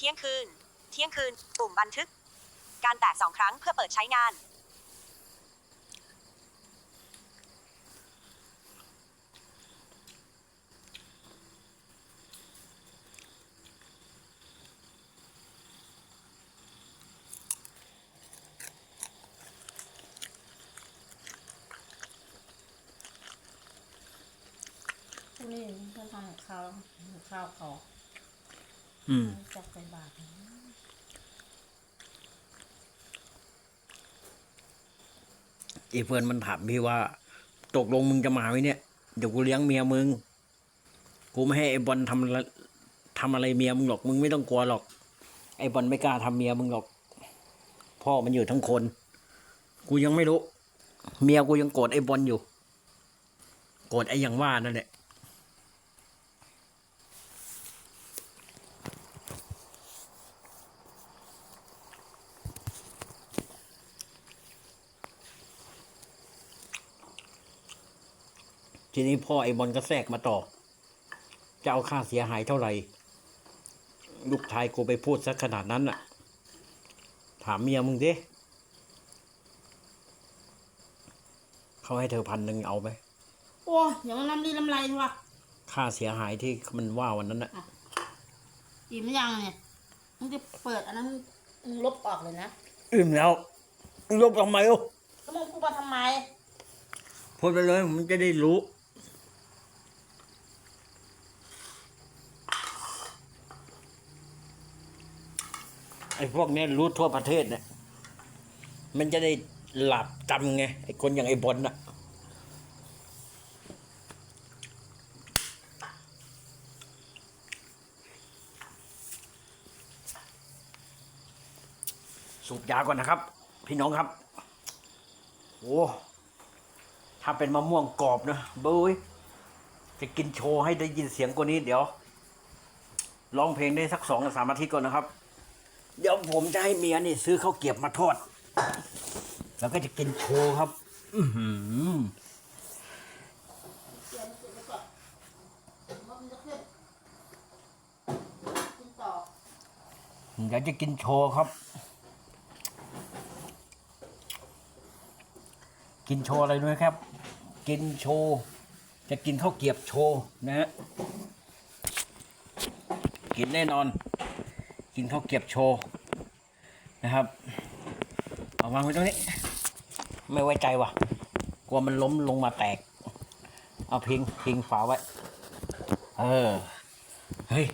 ที่ยงคืน เที่ยงคืน ปุ่มบันทึก การแตะสองครั้งเพื่อเปิดใช้งานพรุ่งนี้ท่านทำกับข้าวกับข้าวเขา อืมจับใส่บาตรอ้เฟิร์นมันถามพี่ว่า ตกลงมึงจะมาไหมเนี่ย เดี๋ยวกูเลี้ยงเมียมึง กูไม่ให้ไอ้บอลทำอะทำอะไรเมียมึงหรอก มึงไม่ต้องกลัวหรอก ไอ้บอลไม่กล้าทำเมียมึงหรอก พ่อมันอยู่ทั้งคน กูยังไม่รู้ เมียกูยังโกรธไอ้บอลอยู่ โกรธไอ้อย่างว่านั่นแหละ ทีนี้พ่อไอ้บอลก็แทรกมาต่อ จะเอาค่าเสียหายเท่าไหร่ ลูกชายกูไปพูดสักขนาดนั้นน่ะ ถามเมียมึงดิเขาให้เธอพันหนึ่งเอาไหมโอ้ยอย่ามาลำลีลำไรดีวะค่าเสียหายที่มันว่าวันนั้นน่ะอิ่มหรือยังเนี่ยมึงจะเปิดอันนั้นมึงลบออกเลยนะอิ่มแล้วลบทำไมอะก็มึงพูดมาทำไมพูดไปเลยมันจะได้รู้ ไอ้พวกนี้รู้ทั่วประเทศเนี่ยมันจะได้หลับจำไงไอ้คนอย่างไอ้บอลน่ะสูบยาก่อนนะครับ พี่น้องครับโอ้ถ้าเป็นมะม่วงกรอบนะเบ้ยจะกินโชว์ให้ได้ยินเสียงกว่านี้เดี๋ยวร้องเพลงได้สักสองสามอาทิตย์ก่อนนะครับ เดี๋ยวผมจะให้เมียนี่ซื้อข้าวเกรียบมาทอด แล้วก็จะกินโชว์ครับ อืเดี๋ยวมึงเปิดไปก่อนว่ามึงจะกินต่อเดี๋ยวจะกินโชว์ครับ กินโชว์อะไรด้วยครับ กินโชว์ จะกินข้าวเกียบโชว์นะฮะ กินแน่นอน กินข้าวเก็บโชว์นะครับ เอาวางไว้ตรงนี้ ไม่ไว้ใจว่ะ กลัวมันล้มลงมาแตก เอาพิงพิงฝาไว้ เออ เฮ้ย